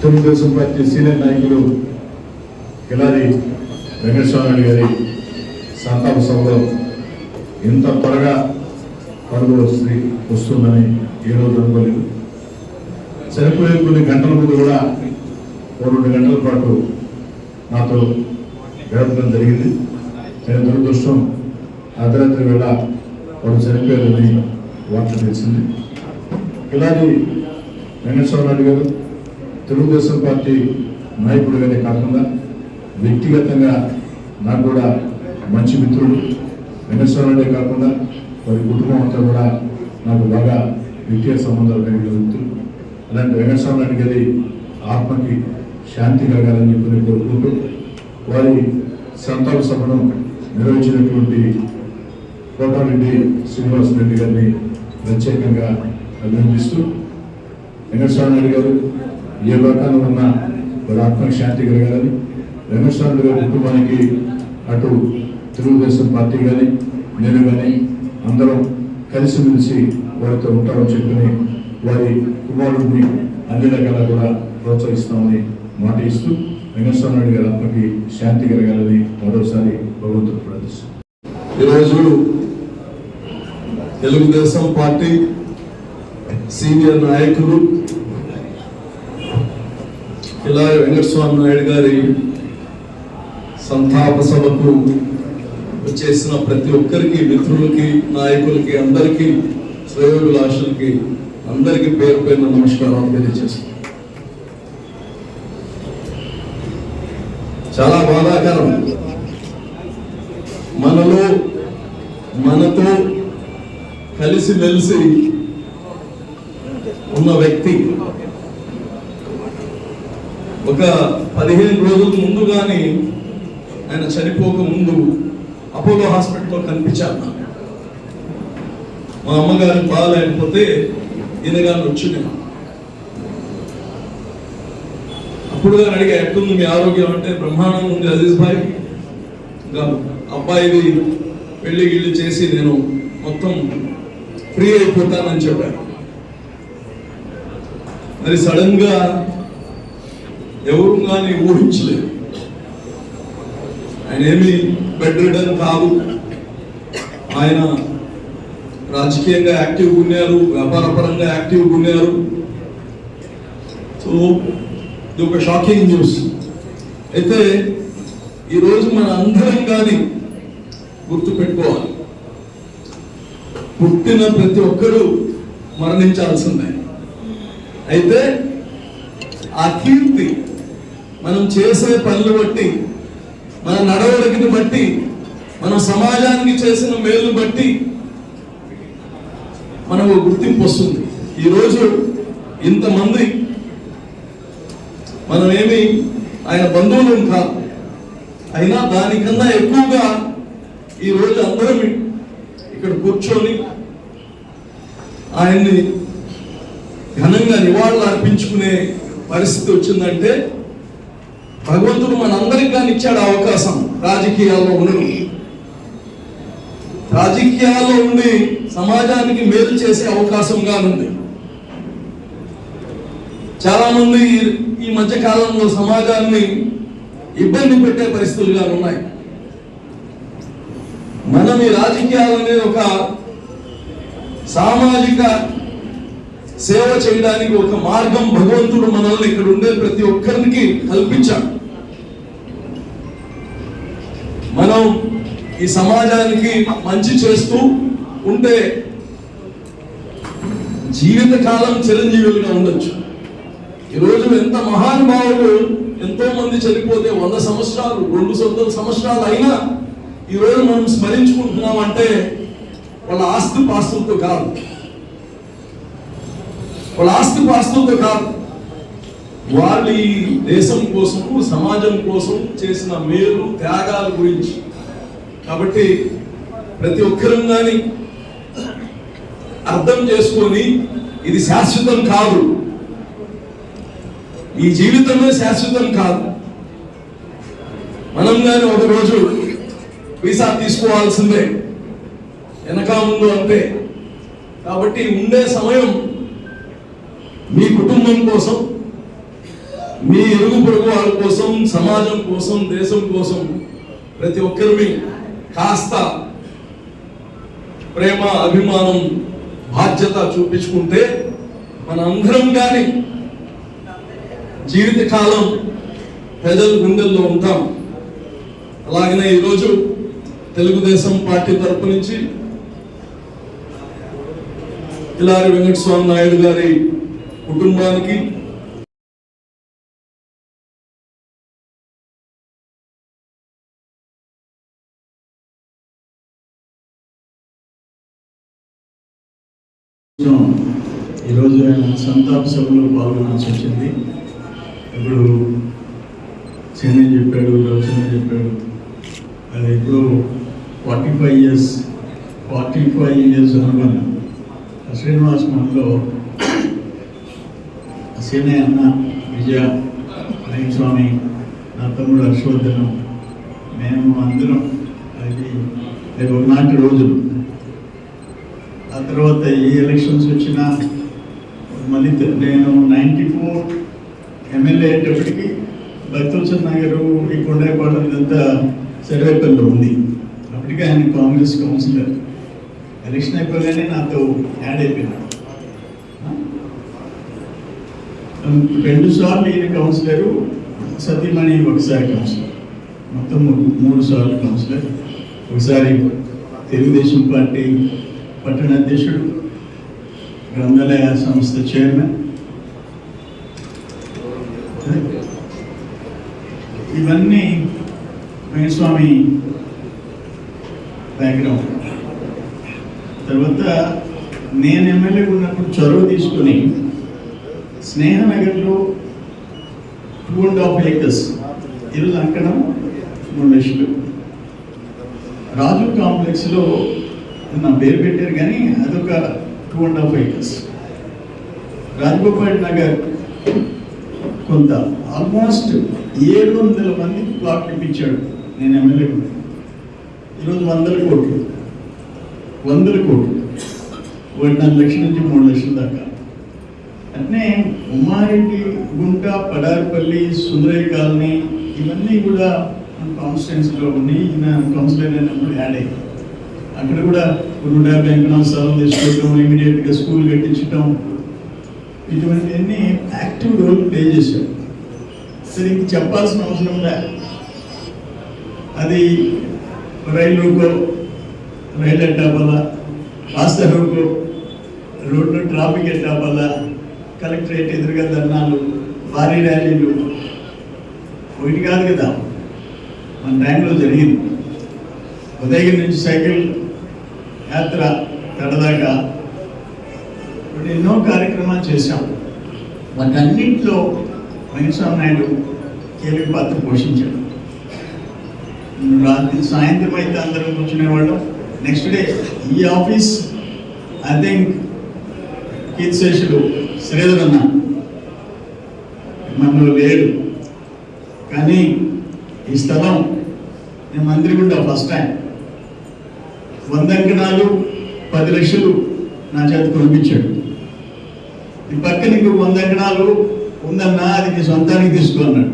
Telugu Desam party senior నాయకులు కిలారి వెంకటస్వామి గారి సంతాప సభలో ఇంత త్వరగా పరుగు వస్తుంది వస్తుందని ఏ రోజు అనుకోలేదు. చనిపోయే కొన్ని గంటల ముందు కూడా ఓ రెండు గంటల పాటు నాతో గడపడం జరిగింది. నేను దురదృష్టం అర్ధరాత్రి వేళ వాడు చనిపోయారని వార్త తెలిసింది. ఇలాంటి వెంకటేశ్వర గారు తెలుగుదేశం పార్టీ నాయకుడిగానే కాకుండా వ్యక్తిగతంగా నాకు కూడా మంచి మిత్రుడు వెంకటేశ్వర కాకుండా వారి కుటుంబం అంతా కూడా నాకు బాగా వ్యక్తిగత సంబంధాలు కలిగిన వ్యక్తులు అలాంటి వెంకటేశ్వర గారి ఆత్మకి శాంతి కలగాలని చెప్పి కోరుకుంటూ వారి సంతాప సభను నిర్వహించినటువంటి కోటారెడ్డి శ్రీనివాస రెడ్డి గారిని ప్రత్యేకంగా అభినందిస్తూ వెంకటస్వామి నాయుడు గారు ఏ లోకంలో ఉన్న వారి ఆత్మకి శాంతి కలగాలని వెంకటస్వామి గారి కుటుంబానికి అటు తెలుగుదేశం పార్టీ కానీ నేను కానీ అందరం కలిసిమెలిసి వారితో ఉంటామని చెప్పుకుని వారి కుమారుడిని అన్ని రకాల కూడా ప్రోత్సహిస్తామని మాట ఇస్తూ వెంకటస్వామి నాయుడు గారి ఆత్మకి శాంతి కలగాలని మరోసారి భగవంతుడు ప్రార్థిస్తాం ఈరోజు తెలుగుదేశం పార్టీ సీనియర్ నాయకులు ఇలా వెంకటస్వామి నాయుడు గారి సంతాప సభకు వచ్చేసిన ప్రతి ఒక్కరికి మిత్రులకి నాయకులకి అందరికీ శ్రేయోభిలాషులకి అందరికీ పేరు పైన నమస్కారాలు తెలియజేస్తున్నాను. చాలా బాధాకరం. మనలో మనతో కలిసి మెలిసి ఉన్న వ్యక్తి. ఒక పదిహేను రోజుల ముందు కానీ ఆయన చనిపోక ముందు అపోలో హాస్పిటల్లో కనిపించాను నాకు. మా అమ్మగారు బాగాలేకపోతే ఈయన గారిని వచ్చి నేను అప్పుడు గారు అడిగా ఎట్లుంది మీ ఆరోగ్యం? అంటే బ్రహ్మాండంగా ఉంది అజీజ్ భాయ్. అబ్బాయిది పెళ్ళి గిళ్ళు చేసి నేను మొత్తం ఫ్రీ అయిపోతానని చెప్పాను మరి సడన్గా ఎవరు కానీ ఊహించలేదు. ఆయన ఏమి బెడ్రిడన్ కాదు. ఆయన రాజకీయంగా యాక్టివ్ ఉన్నారు వ్యాపారపరంగా యాక్టివ్ ఉన్నారు. సో ఇది ఒక షాకింగ్ న్యూస్ అయితే ఈరోజు మన అందరం కానీ గుర్తు పెట్టుకోవాలి పుట్టిన ప్రతి ఒక్కరూ మరణించాల్సిందే. అయితే ఆ కీర్తి మనం చేసే పనులు బట్టి మన నడవడికని బట్టి మన సమాజానికి చేసిన మేలు బట్టి మనకు గుర్తింపు వస్తుంది. ఈరోజు ఇంతమంది మనం ఏమి ఆయన బంధువులు కాదు. అయినా దానికన్నా ఎక్కువగా ఈ రోజు అందరం ఇక్కడ కూర్చొని ఆయన్ని ఘనంగా నివాళులు అర్పించుకునే పరిస్థితి వచ్చిందంటే భగవంతుడు మనందరికి కానీ ఇచ్చాడు అవకాశం రాజకీయాల్లో ఉండడం. రాజకీయాల్లో ఉండి సమాజానికి మేలు చేసే అవకాశంగా ఉంది చాలా మంది ఈ- ఈ మధ్య కాలంలో సమాజాన్ని ఇబ్బంది పెట్టే పరిస్థితులుగా ఉన్నాయి మనం ఈ రాజకీయాలు ఒక సామాజిక సేవ చేయడానికి ఒక మార్గం భగవంతుడు మనల్ని ఇక్కడ ఉండే ప్రతి ఒక్కరికి కల్పించాడు. మనం ఈ సమాజానికి మంచి చేస్తూ ఉంటే జీవితకాలం చిరంజీవులుగా ఉండొచ్చు. ఈరోజు ఎంత మహానుభావులు ఎంతో మంది చనిపోతే వంద సంవత్సరాలు రెండు వందల సంవత్సరాలు అయినా ఈరోజు మనం స్మరించుకుంటున్నాం అంటే వాళ్ళ ఆస్తి పాస్తులతో కాదు. వాళ్ళ ఆస్తి పాస్తులతో కాదు. వాళ్ళు ఈ దేశం కోసం సమాజం కోసం చేసిన మేలు త్యాగాల గురించి. కాబట్టి ప్రతి ఒక్కరం కానీ అర్థం చేసుకొని ఇది శాశ్వతం కాదు. ఈ జీవితమే శాశ్వతం కాదు. మనం కానీ ఒక రోజు వీసా తీసుకోవాల్సిందే. వెనక ముందు అంతే. కాబట్టి ఉండే సమయం మీ కుటుంబం కోసం మీ ఇరుగు పొరుగు వాళ్ళ కోసం సమాజం కోసం దేశం కోసం ప్రతి ఒక్కరిని కాస్త ప్రేమ అభిమానం బాధ్యత చూపించుకుంటే మన అందరం కానీ జీవితకాలం ప్రజల గుండెల్లో ఉంటాం. అలాగనే ఈరోజు తెలుగుదేశం పార్టీ తరపు నుంచి కిలారి వెంకటస్వామి నాయుడు గారి కుటుంబానికి ఈరోజు ఆయన సంతాప సభలో పాల్గొనాల్సి వచ్చింది. ఇప్పుడు చెన్నై చెప్పాడు రచన చెప్పాడు అది ఇప్పుడు forty five years forty five years అనుకున్నాను శ్రీనివాస్ మనలో సీనయ్య అన్న విజయ స్వామి నా తమ్ముడు హర్షవర్ధనం మేము అందరం అది రేపు ఒకనాటి రోజులు ఆ తర్వాత ఏ ఎలక్షన్స్ వచ్చినా మళ్ళీ నేను నైంటీ ఫోర్ ఎమ్మెల్యే అయ్యేటప్పటికి భక్తవచన్ నగర్ ఈ కొండపాడు ఇదంతా సర్వేపల్లిలో ఉంది. అప్పటికి ఆయన కాంగ్రెస్ కౌన్సిలర్ ఎలక్షన్ అయిపోగానే నాతో యాడ్ అయిపోయినాడు. రెండు సార్లు ఈయన కౌన్సిలరు సతీమణి ఒకసారి కౌన్సిలర్. మొత్తం మూడు- మూడు సార్లు కౌన్సిలర్. ఒకసారి తెలుగుదేశం పార్టీ పట్టణ అధ్యక్షుడు గ్రంథాలయ సంస్థ చైర్మన్. ఇవన్నీ వెంకటస్వామి బ్యాక్గ్రౌండ్ తర్వాత నేను ఎమ్మెల్యే ఉన్నప్పుడు చొరవ తీసుకొని స్నేహనగర్లో టూ అండ్ హాఫ్ ఏకర్స్ ఇల్లు అంకణం మూడు లక్షలు రాజు కాంప్లెక్స్లో నా పేరు పెట్టారు కానీ అదొక two and half acres Rajagopal Nagar కొంత ఆల్మోస్ట్ ఏడు వందల మంది ప్లాట్లు ఇప్పించాడు నేను ఎమ్మెల్యే ఈరోజు వందల కోట్లు. వందల కోట్లు. ఒకటిన్నర లక్షల నుంచి మూడు లక్షల దాకా. అట్నే ఉమ్మారెడ్డి గుంట పడారిపల్లి సుందరయ్య కాలనీ ఇవన్నీ కూడా కాన్స్టిట్యున్సీలో ఉన్నాయి. ఈయన కౌన్సిలర్ అయినప్పుడు యాడ్ అయ్యాయి. అక్కడ కూడా నూట యాభై ఎకరాల తీసుకోవటం ఇమీడియట్గా స్కూల్ కట్టించటం. ఇటువంటివన్నీ యాక్టివ్ రోల్ ప్లే చేశాడు సరే ఇంక చెప్పాల్సిన అవసరం లే అది రైలు రూకో రైలు ఎట్టాపల్ల రాస్తా రోడ్డు ట్రాఫిక్ ఎట్టాపల్ల కలెక్టరేట్ ఎదురుగా ధర్నాలు భారీ ర్యాలీలు ఒకటి కాదు కదా. మన టైంలో జరిగింది. ఉదయగిరి నుంచి సైకిల్ యాత్ర తడదాకా ఇప్పుడు ఎన్నో కార్యక్రమాలు చేశాం. వాటన్నింటిలో వెంకటస్వామి నాయుడు కీలక పాత్ర పోషించాడు రాత్రి సాయంత్రం అయితే అందరం కూర్చునేవాళ్ళం. నెక్స్ట్ డే ఈ ఆఫీస్ ఐ థింక్ కీర్తిశేషుడు శ్రీధర్ అన్న మనలో లేడు. కానీ ఈ స్థలం నేను మంత్రి ఫస్ట్ టైం వంద అంకణాలు పది లక్షలు నా చేత కొనిపించాడు. ఈ పక్కన ఇంకో వంద అంకణాలు ఉందన్నా అది నీ సొంతానికి తీసుకో అన్నాడు.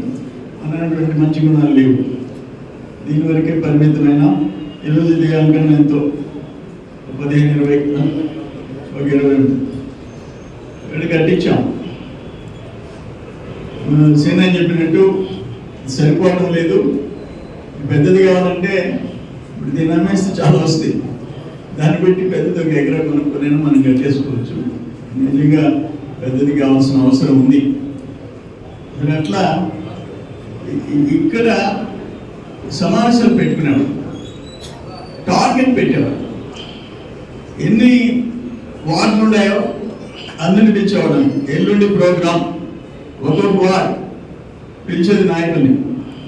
అన్నటువంటి మంచి గుణాలు లేవు. దీని వరకే పరిమితమైన ఈరోజు దిగాంకం ఎంతో. పదిహేను ఇరవై ఒక ఇరవై ఇక్కడ కట్టించాం. సేన చెప్పినట్టు సరిపోవడం లేదు. పెద్దది కావాలంటే ఇప్పుడు దీని అమ్మేస్తే చాలా వస్తాయి. దాన్ని బట్టి పెద్దది ఒక ఎకరా కొనుక్కొని మనం కట్టేసుకోవచ్చు. నిజంగా పెద్దది కావాల్సిన అవసరం ఉంది. అట్లా ఇక్కడ సమావేశాలు పెట్టుకునేవాడు. టార్గెట్ పెట్టేవాడు. ఎన్ని వార్డులు ఉన్నాయో అందరిని పిలిచేవాడు ఎల్లుండి ప్రోగ్రామ్ ఒక్కొక్క వార్డ్ పిలిచేది నాయకుల్ని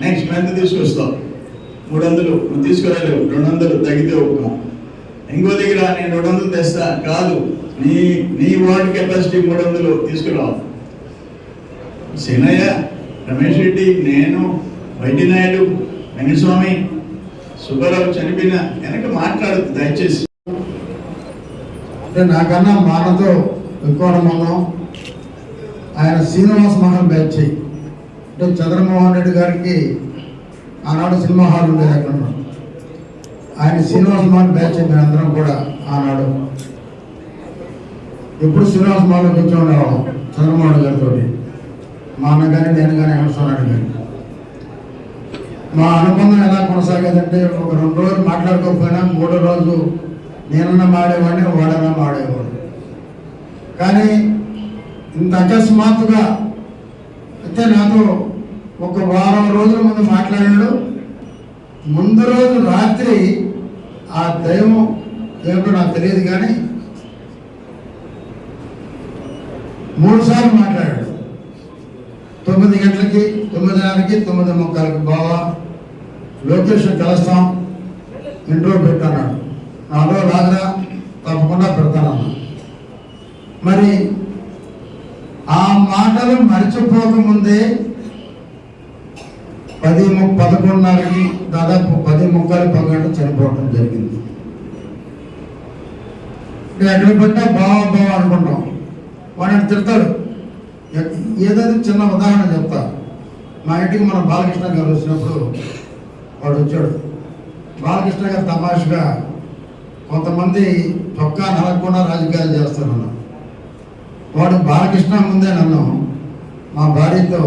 నెక్స్ట్ ఎంత తీసుకొస్తావు మూడు వందలు తీసుకురాలేవు రెండు వందలు తగ్గితే ఒక్క. ఇంకో దగ్గర నేను రెండు వందలు తెస్తా కాదు. నీ నీ వార్డ్ కెపాసిటీ మూడు వందలు తీసుకురావు. సీనయ్య రమేష్ రెడ్డి నేను వైద్యనాయుడు నాయుడు సుబ్బారావు చనిపోయిన వెనక మాట్లాడదు దయచేసి. అంటే నాకన్నా మానతో ఎక్కువ మనం ఆయన శ్రీనివాస్ మహల్ బ్యాచ్ అంటే చంద్రమోహన్ రెడ్డి గారికి ఆనాడు సినిమా హాల్ ఉండేది అక్కడ ఆయన శ్రీనివాస్ మహల్ బ్యాచ్ మేమందరం కూడా ఆనాడు. ఎప్పుడు శ్రీనివాస్ మహల్ కూర్చొని ఉండేవాళ్ళం చంద్రమోహన్ గారితో మా అన్న కానీ నేను కానీ వెంకటస్వామి కానీ మా అనుబంధం ఎలా కొనసాగేదంటే ఒక రెండు రోజులు మాట్లాడుకోకపోయినా మూడో రోజు నేనన్నా మాడేవాడిని వాడన్నా మాడేవాడు. కానీ ఇంత అకస్మాత్తుగా అయితే నాతో ఒక వారం రోజుల ముందు మాట్లాడాడు. ముందు రోజు రాత్రి ఆ దైవం ఏమిటో నాకు తెలియదు కానీ మూడుసార్లు మాట్లాడాడు. తొమ్మిది గంటలకి తొమ్మిదిన్నరకి తొమ్మిది ముక్కలకి బావా. లొకేషన్ కలుస్తాం. ఇంట్లో పెట్టాను నాలో రాజా తప్పకుండా పెడతానన్నా మరి ఆ మాటలు మర్చిపోకముందే పది పదకొండున్నరకి దాదాపు పది ముక్కలు పగంట చనిపోవడం జరిగింది. నేను ఎక్కడ పెట్టా బావ బావ అనుకుంటాం. వాడిని తిడతాడు. ఏదైతే చిన్న ఉదాహరణ చెప్తా మా ఇంటికి మన బాలకృష్ణ గారు వచ్చినప్పుడు వాడు వచ్చాడు. బాలకృష్ణ గారు తమాషగా కొంతమంది చొక్కా నలగకుండా రాజకీయాలు చేస్తారన్న వాడు బాలకృష్ణ ముందే నన్ను మా భార్యతో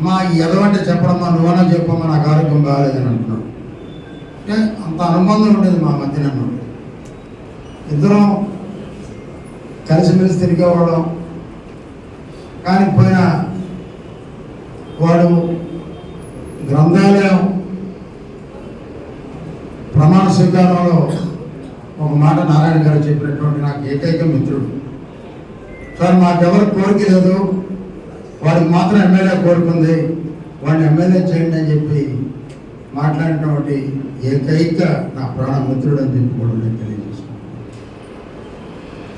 మా ఎదవంటే చెప్పడమ్మా నువ్వన్నా చెప్పమ్మా నాకు ఆరోగ్యం బాగాలేదని అంటున్నాడు. అంటే అంత అనుబంధం ఉండేది మా మధ్య నన్ను. ఇద్దరం కలిసిమెలిసి తిరిగేవాళ్ళం. కానీ పోయిన గారు గ్రంథాలయం ప్రమాణ స్వీకారంలో ఒక మాట నారాయణ గారు చెప్పినటువంటి నాకు ఏకైక మిత్రుడు. సార్ మాకెవరు కోరిక లేదు. వాడికి మాత్రం ఎమ్మెల్యే కోరుకుంది వాడిని ఎమ్మెల్యే చేయండి అని చెప్పి మాట్లాడినటువంటి ఏకైక నా ప్రాణ మిత్రుడు అని చెప్పి కూడా నేను తెలియజేస్తున్నాను.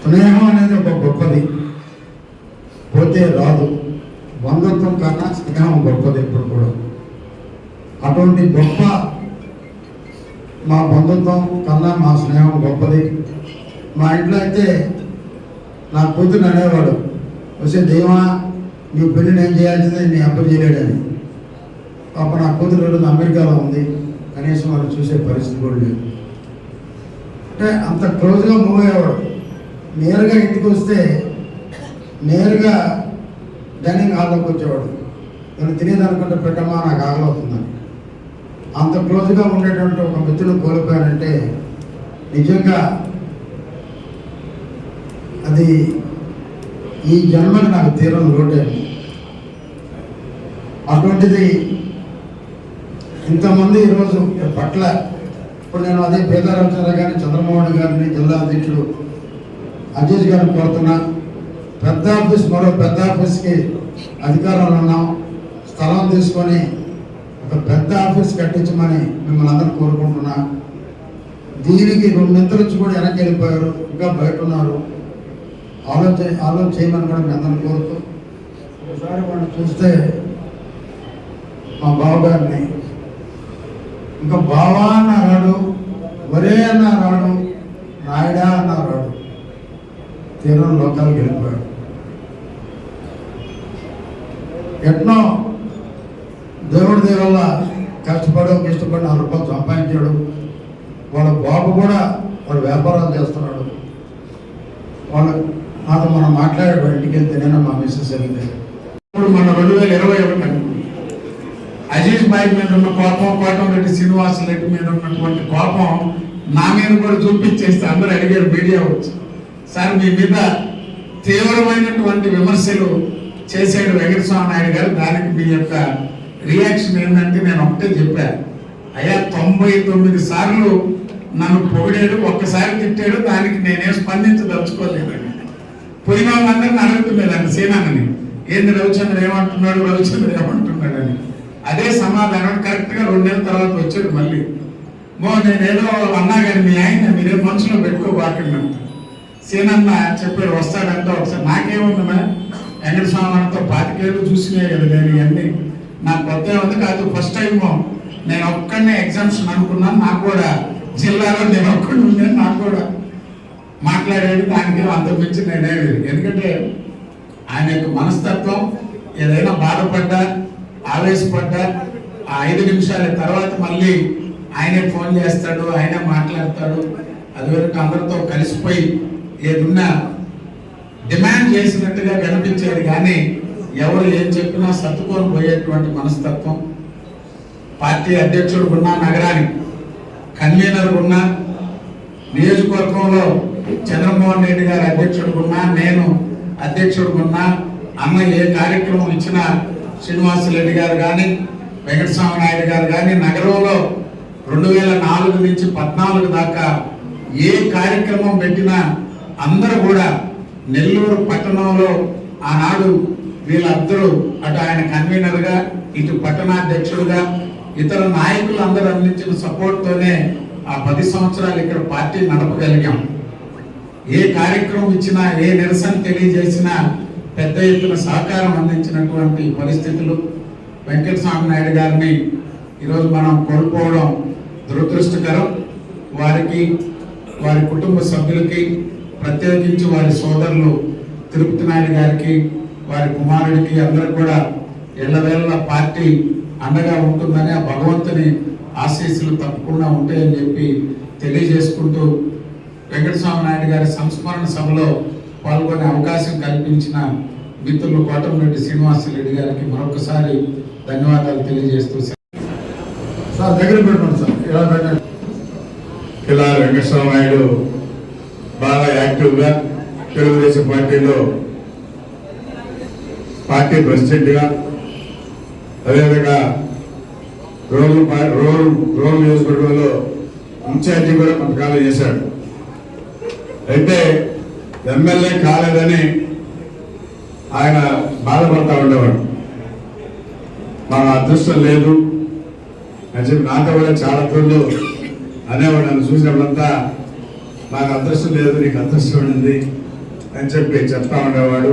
స్నేహం అనేది ఒక గొప్పది. పోతే రాదు. బంధుత్వం కన్నా స్నేహం గొప్పది ఎప్పుడు కూడా. అటువంటి గొప్ప మా బంధుత్వం కన్నా మా స్నేహం గొప్పది. మా ఇంట్లో అయితే నా కూతురు అనేవాడు వచ్చే దేవా నీ పెళ్ళి నేను చేయాల్సింది నీ అబ్బాయి చేయలేడని పాప నా కూతురు రోజు అమెరికాలో ఉంది. కనీసం వాళ్ళు చూసే పరిస్థితి కూడా లేదు. అంటే అంత క్లోజ్గా మూవ్ అయ్యేవాడు. నేరుగా ఇంటికి వస్తే నేరుగా డైనింగ్ హాల్లోకి వచ్చేవాడు. నేను తినేదనుకుంటే పెట్టమ్మా నాకు ఆగలవుతుందని అంత క్లోజ్గా ఉండేటువంటి ఒక మిత్రుడు కోల్పోయానంటే నిజంగా అది ఈ జన్మకి నాకు తీరం లోటే. అటువంటిది ఇంతమంది ఈరోజు పట్ల ఇప్పుడు నేను అదే పేదారామచంద్ర గారిని చంద్రమోహన్ గారిని జిల్లా అధ్యక్షుడు అజీజ్ గారిని కోరుతున్నా. పెద్ద ఆఫీస్ మరో పెద్ద ఆఫీస్కి అధికారంలో ఉన్నాం. స్థలం తీసుకొని ఒక పెద్ద ఆఫీస్ కట్టించమని మిమ్మల్ని అందరూ కోరుకుంటున్నా. దీనికి రెండింతలు నుంచి కూడా వెనక్కి వెళ్ళిపోయారు ఇంకా బయట ఉన్నారు. ఆలోచన ఆలోచన చేయమని కూడా మీ అందరిని కోరుతూ. ఒకసారి వాళ్ళు చూస్తే మా బావగారిని ఇంకా బావా అన్న రాడు ఒరే అన్న రాడు నాయుడా అన్న రాడు తీరం లోకాలకు వెళ్ళిపోయాడు ఎట్నో దేవుడి దయ వల్ల కష్టపడి ఒక ఇష్టపడి నాలుగు రూపాయలు సంపాదించాడు వాళ్ళ బాబు కూడా వాడు వ్యాపారాలు చేస్తున్నాడు వాళ్ళు నాతో మనం మాట్లాడాడు ఇంటికి వెళ్తే నేను ఇప్పుడు మన రెండు వేల ఇరవై ఒకటి అజీజ్ బాయ్ మీద ఉన్న కోపం కోటంరెడ్డి శ్రీనివాస్ రెడ్డి మీద ఉన్నటువంటి కోపం నా మీద కూడా చూపించేస్తే అందరూ అడిగారు మీడియా వచ్చి. సార్ మీ మీద తీవ్రమైనటువంటి విమర్శలు చేశాడు వెంకటస్వామి నాయుడు గారు. దానికి మీ యొక్క రియాక్షన్ ఏంటంటే నేను ఒకటే చెప్పాను అయ్యా తొంభై తొమ్మిది సార్లు నన్ను పొగిడాడు ఒక్కసారి తిట్టాడు దానికి నేనేం స్పందించదలుచుకోలేదండి. పోయిన వాళ్ళందరినీ అడుగుతున్నాడు సేనాని ఏంది రవిచంద్ర ఏమంటున్నాడు? రవిచంద్ర ఏమంటున్నాడు అని అదే సమాధానం. కరెక్ట్గా రెండు నెలల తర్వాత వచ్చాడు మళ్ళీ. మో నేనేదో అన్నా కానీ మీ ఆయన మీరే మనసులో పెట్టుకోబాకండి సేనన్న చెప్పాడు వస్తాడంటే ఒకసారి. నాకేముంది మే? వెంకటస్వామి అన్నతో పాతికేళ్ళు చూసినాయి కదా నేను ఇవన్నీ. నాకు కొత్త ఉంది కాదు ఫస్ట్ టైం నేను ఒక్కడనే ఎగ్జామ్స్ అనుకున్నాను. నాకు కూడా జిల్లాలో నేను ఒక్కడిని ఉన్నాను నాకు కూడా. మాట్లాడాడు దానికి అంతకుమించి నేనేమి ఎందుకంటే ఆయన యొక్క మనస్తత్వం ఏదైనా బాధపడ్డా ఆవేశపడ్డా ఆ ఐదు నిమిషాల తర్వాత మళ్ళీ ఆయనే ఫోన్ చేస్తాడు ఆయనే మాట్లాడతాడు. అది వరకు అందరితో కలిసిపోయి ఏదున్నా డిమాండ్ చేసినట్టుగా కనిపించేది కానీ ఎవరు ఏం చెప్పినా సర్దుకొని పోయేటువంటి మనస్తత్వం. పార్టీ అధ్యక్షుడు ఉన్నా నగరానికి కన్వీనర్ ఉన్నా నియోజకవర్గంలో చంద్రమోహన్ రెడ్డి గారు అధ్యక్షుడుకున్నా నేను అధ్యక్షుడుకున్నా అమ్మ అన్న ఏ కార్యక్రమం ఇచ్చినా శ్రీనివాసరెడ్డి గారు కానీ వెంకటస్వామి నాయుడు గారు కానీ నగరంలో రెండు వేల నాలుగు నుంచి పద్నాలుగు దాకా ఏ కార్యక్రమం పెట్టినా అందరూ కూడా నెల్లూరు పట్టణంలో ఆనాడు వీళ్ళందరూ అటు ఆయన కన్వీనర్గా ఇటు పట్టణాధ్యక్షుడుగా ఇతర నాయకులు అందరూ అందించిన సపోర్ట్తోనే ఆ పది సంవత్సరాలు ఇక్కడ పార్టీ నడపగలిగాం. ఏ కార్యక్రమం ఇచ్చినా ఏ నిరసన తెలియజేసినా పెద్ద ఎత్తున సహకారం అందించినటువంటి పరిస్థితులు వెంకటస్వామి నాయుడు గారిని ఈరోజు మనం కోల్పోవడం దురదృష్టకరం. వారికి వారి కుటుంబ సభ్యులకి ప్రత్యేకించి వారి సోదరులు తిరుపతి నాయుడు గారికి వారి కుమారుడికి అందరూ కూడా ఎల్లవేళ పార్టీ అండగా ఉంటుందని ఆ భగవంతుని ఆశీస్సులు తప్పకుండా ఉంటాయని చెప్పి తెలియజేసుకుంటూ వెంకటస్వామి నాయుడు గారి సంస్మరణ సభలో పాల్గొనే అవకాశం కల్పించిన మిత్రులు కోటమిరెడ్డి శ్రీనివాసరెడ్డి గారికి మరొకసారి ధన్యవాదాలు తెలియజేస్తూ సార్ దగ్గర పెట్టండి సార్. ఇలా పెట్టండి? ఇలా వెంకటేశ్వర నాయుడు బాగా యాక్టివ్గా తెలుగుదేశం పార్టీలో పార్టీ ప్రెసిడెంట్గా అదేవిధంగా రూరల్ పా- రూరల్ రూరల్ నియోజకవర్గంలో ఇన్ఛార్జి కూడా కొంతకాలం చేశాడు. అయితే ఎమ్మెల్యే కాలేదని ఆయన బాధపడతా ఉండేవాడు. మా అదృష్టం లేదు. అని చెప్పి నాతో కూడా చాలా తోళ్ళు అనేవాడు. నన్ను చూసినప్పుడంతా నాకు అదృష్టం లేదు నీకు అదృష్టం ఉంది అని చెప్పి చెప్తా ఉండేవాడు.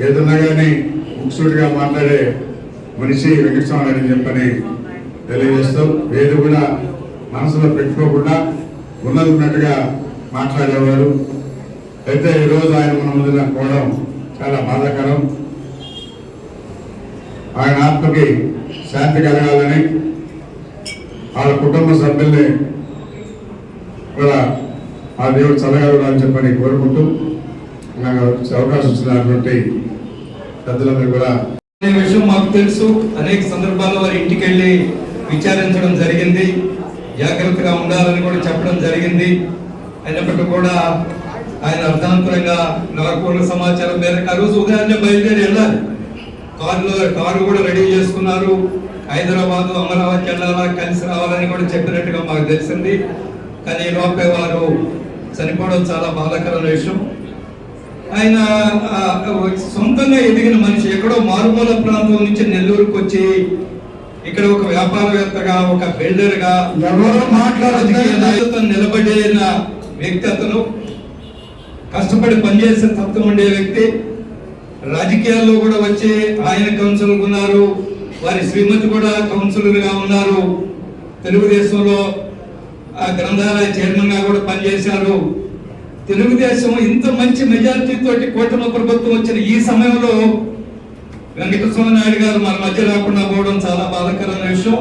ఏదన్నా కానీ ముక్సూటిగా మాట్లాడే మనిషి వెంకటస్వామి అని చెప్పని తెలియజేస్తూ ఏది కూడా మనసులో పెట్టుకోకుండా ఉన్నది ఉన్నట్టుగా మాట్లాడేవారు. అయితే ఈరోజు ఆయన మన ముందు పోవడం చాలా బాధాకరం. ఆయన ఆత్మకి శాంతి కలగాలని వాళ్ళ కుటుంబ సభ్యుల్ని కూడా ఆ దేవుడు చల్లగలగాలని చెప్పని కోరుకుంటూ నాకు అవకాశం ఇచ్చినటువంటి పెద్దలందరూ కూడా ఈ విషయం మాకు తెలుసు. అనేక సందర్భాల్లో వారి ఇంటికి వెళ్ళి విచారించడం జరిగింది. జాగ్రత్తగా ఉండాలని కూడా చెప్పడం జరిగింది. అయినప్పటికీ కూడా ఆయన అర్థాంతరంగా నలకూల సమాచారం మేరకు ఆ రోజు ఉదయాన్నే బయలుదేరి వెళ్ళాలి. కారులో కారు కూడా రెడీ చేసుకున్నారు. హైదరాబాద్ అమరావతి వెళ్ళాలా కలిసి రావాలని కూడా చెప్పినట్టుగా మాకు తెలిసింది. కానీ లోపే వారు చనిపోవడం చాలా బాధాకరమైన విషయం. ఆయన సొంతంగా ఎదిగిన మనిషి ఎక్కడో మారుమూల ప్రాంతం నుంచి నెల్లూరుకు వచ్చి ఇక్కడ ఒక వ్యాపారవేత్తగా ఒక బిల్డర్గా ఎవరు నాయకత్వం నిలబడిన వ్యక్తి అతను కష్టపడి పనిచేసే తత్వం ఉండే వ్యక్తి రాజకీయాల్లో కూడా వచ్చే ఆయన కౌన్సిల్ ఉన్నారు వారి శ్రీమతి కూడా కౌన్సిలర్గా ఉన్నారు. తెలుగుదేశంలో ఆ గ్రంథాలయ చైర్మన్గా కూడా పనిచేశారు. తెలుగుదేశం ఇంత మంచి మెజార్టీతోటి కూటమి ప్రభుత్వం వచ్చిన ఈ సమయంలో వెంకటస్వామి నాయుడు గారు మన మధ్య రాకుండా పోవడం చాలా బాధాకరమైన విషయం.